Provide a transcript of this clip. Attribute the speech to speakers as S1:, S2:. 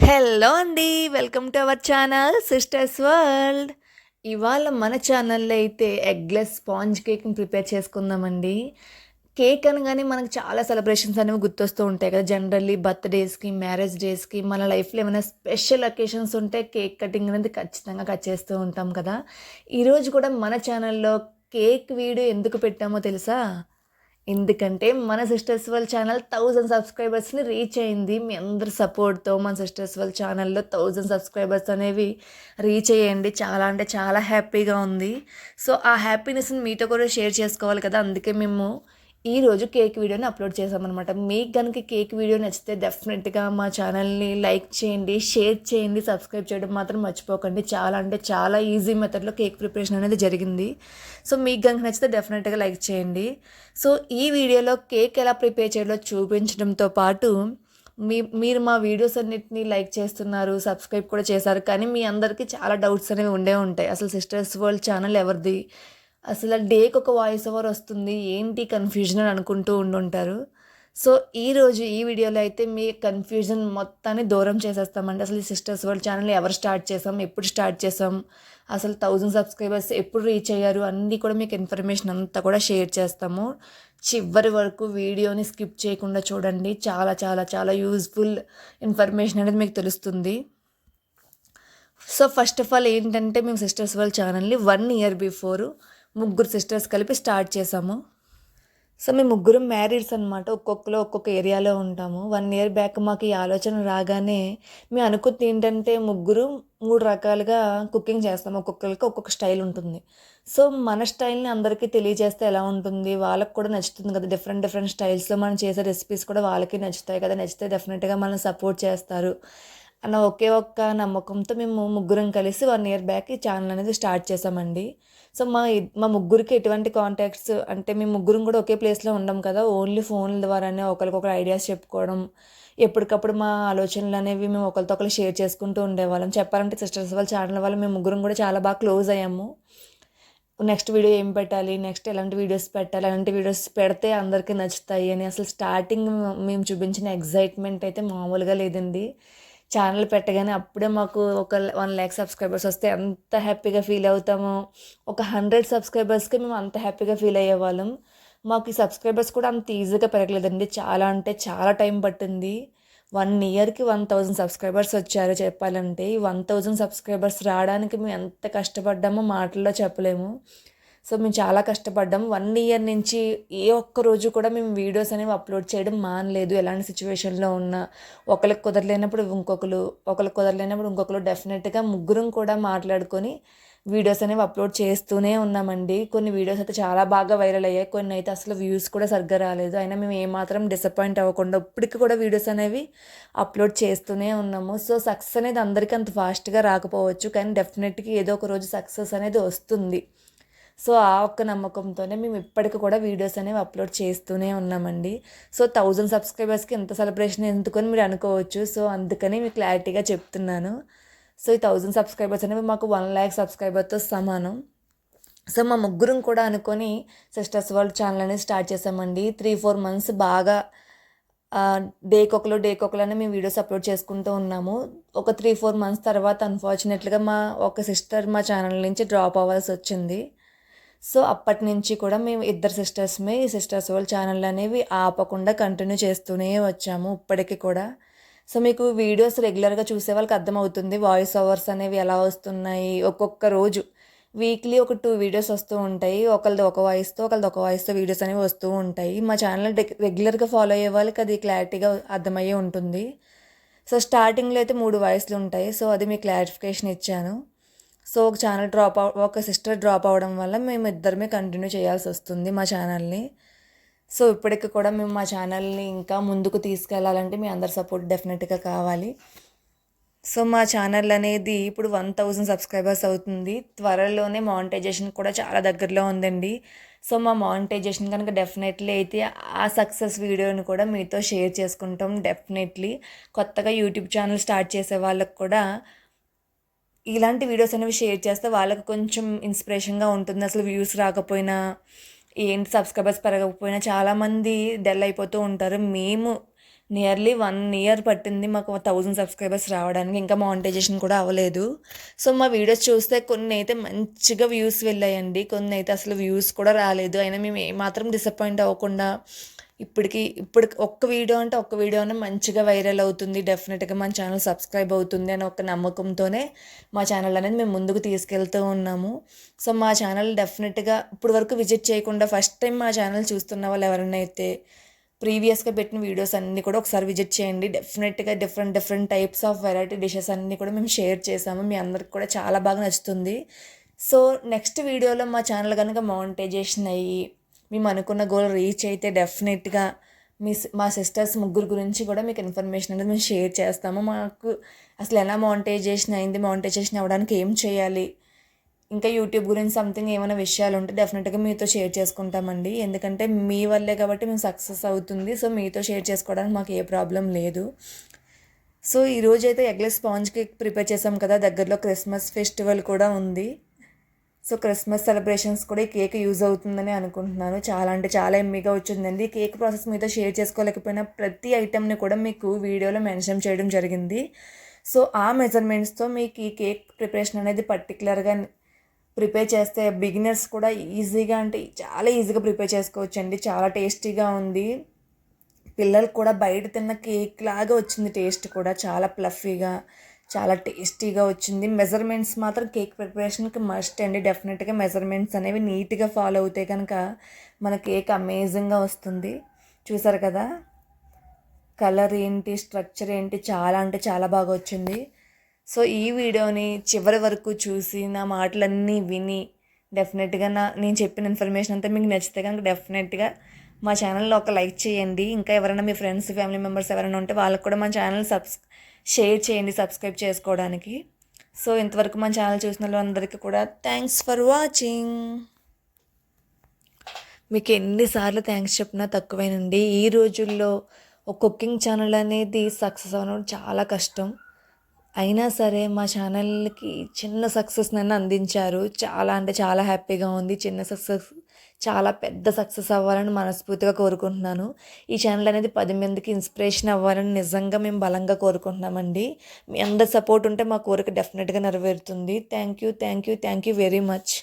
S1: Hello అండి welcome to our channel sisters world. ఇవాళ మన ఛానల్లో అయితే ఎగ్లెస్ స్పాంజ్ కేక్ని ప్రిపేర్ చేసుకుందామండి. కేక్ అనగానే మనకు చాలా సెలబ్రేషన్స్ అనేవి గుర్తొస్తూ ఉంటాయి కదా. జనరల్లీ బర్త్డేస్కి మ్యారేజ్ డేస్కి మన లైఫ్లో ఏమైనా స్పెషల్ అకేషన్స్ ఉంటే కేక్ కటింగ్ అనేది ఖచ్చితంగా కట్ చేస్తూ ఉంటాం కదా. ఈరోజు కూడా మన ఛానల్లో కేక్ వీడియో ఎందుకు పెట్టామో తెలుసా? ఎందుకంటే మన సిస్టర్స్ వాళ్ళ ఛానల్ థౌజండ్ సబ్స్క్రైబర్స్ని రీచ్ అయింది. మీ అందరి సపోర్ట్తో మన సిస్టర్స్ వాళ్ళ ఛానల్లో థౌజండ్ సబ్స్క్రైబర్స్ అనేవి రీచ్ అయ్యండి. చాలా అంటే చాలా హ్యాపీగా ఉంది. సో ఆ హ్యాపీనెస్ని మీతో కూడా షేర్ చేసుకోవాలి కదా. అందుకే మేము ఈరోజు కేక్ వీడియోని అప్లోడ్ చేసామన్నమాట మీకు కనుక కేక్ వీడియో నచ్చితే డెఫినెట్గా మా ఛానల్ని లైక్ చేయండి షేర్ చేయండి సబ్స్క్రైబ్ చేయడం మాత్రం మర్చిపోకండి. చాలా అంటే చాలా ఈజీ మెథడ్లో కేక్ ప్రిపరేషన్ అనేది జరిగింది. సో మీకు కనుక నచ్చితే డెఫినెట్గా లైక్ చేయండి. సో ఈ వీడియోలో కేక్ ఎలా ప్రిపేర్ చేయాలో చూపించడంతో పాటు మీ మీరు మా వీడియోస్ అన్నిటిని లైక్ చేస్తున్నారు సబ్స్క్రైబ్ కూడా చేశారు. కానీ మీ అందరికీ చాలా డౌట్స్ అనేవి ఉండే ఉంటాయి. అసలు సిస్టర్స్ వరల్డ్ ఛానల్ ఎవరిది? అసలు డేకి ఒక వాయిస్ ఓవర్ వస్తుంది. ఏంటి కన్ఫ్యూజన్ అని అనుకుంటూ ఉండుంటారు. సో ఈరోజు ఈ వీడియోలో అయితే మీ కన్ఫ్యూజన్ మొత్తాన్ని దూరం చేసేస్తామండి. అసలు ఈ సిస్టర్స్ వరల్డ్ ఛానల్ ఎవరు స్టార్ట్ చేసాం? ఎప్పుడు స్టార్ట్ చేసాం? అసలు థౌజండ్ సబ్స్క్రైబర్స్ ఎప్పుడు రీచ్ అయ్యారు? అన్నీ కూడా మీకు ఇన్ఫర్మేషన్ అంతా కూడా షేర్ చేస్తాము. చివరి వరకు వీడియోని స్కిప్ చేయకుండా చూడండి. చాలా చాలా చాలా యూజ్ఫుల్ ఇన్ఫర్మేషన్ అనేది మీకు తెలుస్తుంది. సో ఫస్ట్ ఆఫ్ ఆల్ ఏంటంటే మేము సిస్టర్స్ వాళ్ళ ఛానల్ని వన్ ఇయర్ బిఫోర్ ముగ్గురు సిస్టర్స్ కలిపి స్టార్ట్ చేసాము సో మేము ముగ్గురు మ్యారీడ్స్ అనమాట ఒక్కొక్కరు ఒక్కొక్క ఏరియాలో ఉంటాము. వన్ ఇయర్ బ్యాక్ మాకు ఈ ఆలోచన రాగానే మేము అనుకుంది ఏంటంటే ముగ్గురు మూడు రకాలుగా కుకింగ్ చేస్తాము ఒక్కొక్కరికి ఒక్కొక్క స్టైల్ ఉంటుంది. సో మన స్టైల్ని అందరికీ తెలియజేస్తే ఎలా ఉంటుంది? వాళ్ళకి కూడా నచ్చుతుంది కదా. డిఫరెంట్ డిఫరెంట్ స్టైల్స్లో మనం చేసే రెసిపీస్ కూడా వాళ్ళకి నచ్చుతాయి కదా. నచ్చితే డెఫినెట్గా మనం సపోర్ట్ చేస్తారు. అన్న ఒకే ఒక్క నమ్మకంతో మేము ముగ్గురం కలిసి వన్ ఇయర్ బ్యాక్ ఈ ఛానల్ అనేది స్టార్ట్ చేసామండి సో మా మా ముగ్గురికి ఎటువంటి కాంటాక్ట్స్ అంటే మేము ముగ్గురం కూడా ఒకే ప్లేస్లో ఉండం కదా. ఓన్లీ ఫోన్ల ద్వారానే ఒకరికొకరు ఐడియాస్ చెప్పుకోవడం ఎప్పటికప్పుడు మా ఆలోచనలు అనేవి మేము ఒకరితో ఒకరు షేర్ చేసుకుంటూ ఉండేవాళ్ళం. చెప్పాలంటే సిస్టర్స్ వాళ్ళ ఛానల్ వల్ల మేము ముగ్గురం కూడా చాలా బాగా క్లోజ్ అయ్యాము. నెక్స్ట్ వీడియో ఏం పెట్టాలి? నెక్స్ట్ ఎలాంటి వీడియోస్ పెట్టాలి? అలాంటి వీడియోస్ పెడితే అందరికీ నచ్చుతాయి అని అసలు స్టార్టింగ్ మేము చూపించిన ఎగ్జైట్మెంట్ అయితే మామూలుగా లేదండి. ఛానల్ పెట్టగానే అప్పుడే మాకు ఒక వన్ ల్యాక్ సబ్స్క్రైబర్స్ వస్తే ఎంత హ్యాపీగా ఫీల్ అవుతామో. ఒక హండ్రెడ్ సబ్స్క్రైబర్స్కి మేము అంత హ్యాపీగా ఫీల్ అయ్యేవాళ్ళం. మాకు ఈ సబ్స్క్రైబర్స్ కూడా అంత ఈజీగా పెరగలేదండి. చాలా అంటే చాలా టైం పట్టింది. వన్ ఇయర్కి వన్ థౌజండ్ సబ్స్క్రైబర్స్ వచ్చారు చెప్పాలంటే. ఈ వన్ థౌజండ్ సబ్స్క్రైబర్స్ రావడానికి మేము ఎంత కష్టపడ్డామో మాటల్లో చెప్పలేము. సో మేము చాలా కష్టపడ్డాం. వన్ ఇయర్ నుంచి ఏ ఒక్క రోజు కూడా మేము వీడియోస్ అనేవి అప్లోడ్ చేయడం మానలేదు. ఎలాంటి సిచ్యువేషన్లో ఉన్నా ఒకరికి కుదరలేనప్పుడు ఇంకొకరు ఒకరికి కుదరలేనప్పుడు ఇంకొకరు డెఫినెట్గా ముగ్గురం కూడా మాట్లాడుకొని వీడియోస్ అనేవి అప్లోడ్ చేస్తూనే ఉన్నామండి. కొన్ని వీడియోస్ అయితే చాలా బాగా వైరల్ అయ్యాయి. కొన్ని అయితే అసలు వ్యూస్ కూడా సరిగ్గా రాలేదు. అయినా మేము ఏమాత్రం డిసప్పాయింట్ అవ్వకుండా ఇప్పటికి కూడా వీడియోస్ అనేవి అప్లోడ్ చేస్తూనే ఉన్నాము. సో సక్సెస్ అనేది అందరికీ అంత ఫాస్ట్గా రాకపోవచ్చు. కానీ డెఫినెట్గా ఏదో ఒక రోజు సక్సెస్ అనేది వస్తుంది. సో ఆ ఒక్క నమ్మకంతోనే మేము ఇప్పటికి కూడా వీడియోస్ అనేవి అప్లోడ్ చేస్తూనే ఉన్నామండి. సో థౌజండ్ సబ్స్క్రైబర్స్కి ఎంత సెలబ్రేషన్ ఎందుకని మీరు అనుకోవచ్చు. సో అందుకని మీకు క్లారిటీగా చెప్తున్నాను. సో ఈ థౌజండ్ సబ్స్క్రైబర్స్ అనేవి మాకు వన్ ల్యాక్ సబ్స్క్రైబర్తో సమానం. సో మా ముగ్గురం కూడా అనుకొని సిస్టర్స్ వరల్డ్ ఛానల్ అనేది స్టార్ట్ చేసామండి త్రీ ఫోర్ మంత్స్ బాగా డేకొకలు డే ఒకలోనే మేము వీడియోస్ అప్లోడ్ చేసుకుంటూ ఉన్నాము. ఒక త్రీ ఫోర్ మంత్స్ తర్వాత అన్ఫార్చునేట్గా మా ఒక సిస్టర్ మా ఛానల్ నుంచి డ్రాప్ అవ్వాల్సి వచ్చింది. సో అప్పటి నుంచి కూడా మేము ఇద్దరు సిస్టర్స్మే ఈ సిస్టర్స్ వాళ్ళ ఛానల్ అనేవి ఆపకుండా కంటిన్యూ చేస్తూనే వచ్చాము ఇప్పటికీ కూడా. సో మీకు వీడియోస్ రెగ్యులర్గా చూసే వాళ్ళకి అర్థమవుతుంది వాయిస్ ఓవర్స్ అనేవి ఎలా వస్తున్నాయి. ఒక్కొక్క రోజు వీక్లీ ఒక టూ వీడియోస్ వస్తూ ఉంటాయి. ఒకరిది ఒక వాయిస్తో ఒకరిది ఒక వాయిస్తో వీడియోస్ అనేవి వస్తూ ఉంటాయి. మా ఛానల్ రెగ్యులర్గా ఫాలో అయ్యే వాళ్ళకి అది క్లారిటీగా అర్థమయ్యే ఉంటుంది. సో స్టార్టింగ్లో అయితే మూడు వాయిస్లు ఉంటాయి. సో అది మీ క్లారిఫికేషన్ ఇచ్చాను. సో ఒక ఛానల్ డ్రాప్ అవ ఒక సిస్టర్ డ్రాప్ అవ్వడం వల్ల మేము ఇద్దరమే కంటిన్యూ చేయాల్సి వస్తుంది మా ఛానల్ని సో ఇప్పటికి కూడా మేము మా ఛానల్ని ఇంకా ముందుకు తీసుకెళ్ళాలంటే మీ అందరి సపోర్ట్ డెఫినెట్గా కావాలి. సో మా ఛానల్ అనేది ఇప్పుడు వన్ థౌజండ్ సబ్స్క్రైబర్స్ అవుతుంది. త్వరలోనే మానిటైజేషన్ కూడా చాలా దగ్గరలో ఉందండి. సో మా మానిటైజేషన్ కనుక డెఫినెట్లీ అయితే ఆ సక్సెస్ వీడియోని కూడా మీతో షేర్ చేసుకుంటాం డెఫినెట్లీ కొత్తగా యూట్యూబ్ ఛానల్ స్టార్ట్ చేసే వాళ్ళకి కూడా ఇలాంటి వీడియోస్ అనేవి షేర్ చేస్తే వాళ్ళకి కొంచెం ఇన్స్పిరేషన్గా ఉంటుంది. అసలు వ్యూస్ రాకపోయినా ఏంటి సబ్స్క్రైబర్స్ పెరగకపోయినా చాలామంది డల్ అయిపోతూ ఉంటారు. మేము నియర్లీ వన్ ఇయర్ పట్టింది మాకు థౌజండ్ సబ్స్క్రైబర్స్ రావడానికి ఇంకా మానిటైజేషన్ కూడా అవ్వలేదు. సో మా వీడియోస్ చూస్తే కొన్ని అయితే మంచిగా వ్యూస్ వెళ్ళాయండి. కొన్ని అయితే అసలు వ్యూస్ కూడా రాలేదు. అయినా మేము ఏమాత్రం డిసప్పాయింట్ అవ్వకుండా ఇప్పటికి ఇప్పుడు ఒక్క వీడియో అంటే ఒక్క వీడియోనే మంచిగా వైరల్ అవుతుంది. డెఫినెట్గా మన ఛానల్ సబ్స్క్రైబ్ అవుతుంది అని ఒక నమ్మకంతోనే మా ఛానల్ అనేది మేము ముందుకు తీసుకెళ్తూ ఉన్నాము. సో మా ఛానల్ డెఫినెట్గా ఇప్పుడు వరకు విజిట్ చేయకుండా ఫస్ట్ టైం మా ఛానల్ చూస్తున్న వాళ్ళు ఎవరైనా అయితే ప్రీవియస్గా పెట్టిన వీడియోస్ అన్నీ కూడా ఒకసారి విజిట్ చేయండి. డెఫినెట్గా different different types of variety dishes అన్నీ కూడా మేము షేర్ చేసాము మీ అందరికి కూడా చాలా బాగా నచ్చుతుంది. సో నెక్స్ట్ వీడియోలో మా ఛానల్ కనుక మానిటైజేషన్ అయ్యి మేము అనుకున్న గోల్ రీచ్ అయితే డెఫినెట్గా మీ మా సిస్టర్స్ ముగ్గురు గురించి కూడా మీకు ఇన్ఫర్మేషన్ అనేది మేము షేర్ చేస్తాము. మాకు అసలు ఎలా మౌంటైజేషన్ అయింది మౌంటైజేషన్ అవ్వడానికి ఏం చేయాలి? ఇంకా యూట్యూబ్ గురించి సంథింగ్ ఏమైనా విషయాలు ఉంటే డెఫినెట్గా మీతో షేర్ చేసుకుంటామండి. ఎందుకంటే మీ వల్లే కాబట్టి మేము సక్సెస్ అవుతుంది. సో మీతో షేర్ చేసుకోవడానికి మాకు ఏ ప్రాబ్లం లేదు. సో ఈరోజు అయితే ఎగ్లెస్ స్పాంజ్ కేక్ ప్రిపేర్ చేసాం కదా. దగ్గరలో క్రిస్మస్ ఫెస్టివల్ కూడా ఉంది. సో క్రిస్మస్ సెలబ్రేషన్స్ కూడా ఈ కేక్ యూజ్ అవుతుందని అనుకుంటున్నాను. చాలా అంటే చాలా ఎమ్మిగా వచ్చిందండి. కేక్ ప్రాసెస్ మీతో షేర్ చేసుకోలేకపోయినా ప్రతి ఐటెంని కూడా మీకు వీడియోలో మెన్షన్ చేయడం జరిగింది. సో ఆ మెజర్మెంట్స్తో మీకు ఈ కేక్ ప్రిపరేషన్ అనేది పర్టికులర్గా ప్రిపేర్ చేస్తే బిగినర్స్ కూడా ఈజీగా అంటే చాలా ఈజీగా ప్రిపేర్ చేసుకోవచ్చు అండి చాలా టేస్టీగా ఉంది. పిల్లలు కూడా బయట తిన్న కేక్ లాగా వచ్చింది టేస్ట్ కూడా చాలా ప్లఫీగా. చాలా టేస్టీగా వచ్చింది. మెజర్మెంట్స్ మాత్రం కేక్ ప్రిపరేషన్కి మస్ట్ అండి. డెఫినెట్గా మెజర్మెంట్స్ అనేవి నీట్గా ఫాలో అవుతే కనుక మన కేక్ అమేజింగ్గా వస్తుంది. చూసారు కదా? కలర్ ఏంటి స్ట్రక్చర్ ఏంటి చాలా అంటే చాలా బాగా వచ్చింది. సో ఈ వీడియోని చివరి వరకు చూసి నా మాటలన్నీ విని డెఫినెట్గా నా నేను చెప్పిన ఇన్ఫర్మేషన్ అంతా మీకు నచ్చితే కనుక డెఫినెట్గా మా ఛానల్లో ఒక లైక్ చేయండి. ఇంకా ఎవరైనా మీ ఫ్రెండ్స్ ఫ్యామిలీ మెంబర్స్ ఎవరైనా ఉంటే వాళ్ళకి కూడా మా ఛానల్ సబ్స్ షేర్ చేయండి సబ్స్క్రైబ్ చేసుకోవడానికి. సో ఇంతవరకు మన ఛానల్ చూసిన వాళ్ళందరికీ కూడా థ్యాంక్స్ ఫర్ వాచింగ్ మీకు ఎన్నిసార్లు థ్యాంక్స్ చెప్పినా తక్కువేనండి. ఈ రోజుల్లో ఒక కుకింగ్ ఛానల్ అనేది సక్సెస్ అవ్వడం చాలా కష్టం. అయినా సరే మా ఛానల్కి చిన్న సక్సెస్ నన్ను అందించారు. చాలా అంటే చాలా హ్యాపీగా ఉంది. చిన్న సక్సెస్ చాలా పెద్ద సక్సెస్ అవ్వాలని మనస్ఫూర్తిగా కోరుకుంటున్నాను. ఈ ఛానల్ అనేది పది మందికి ఇన్స్పిరేషన్ అవ్వాలని నిజంగా మేము బలంగా కోరుకుంటున్నామండి. మీ అందరి సపోర్ట్ ఉంటే మా కోరిక డెఫినెట్గా నెరవేరుతుంది. Thank you thank you thank you very much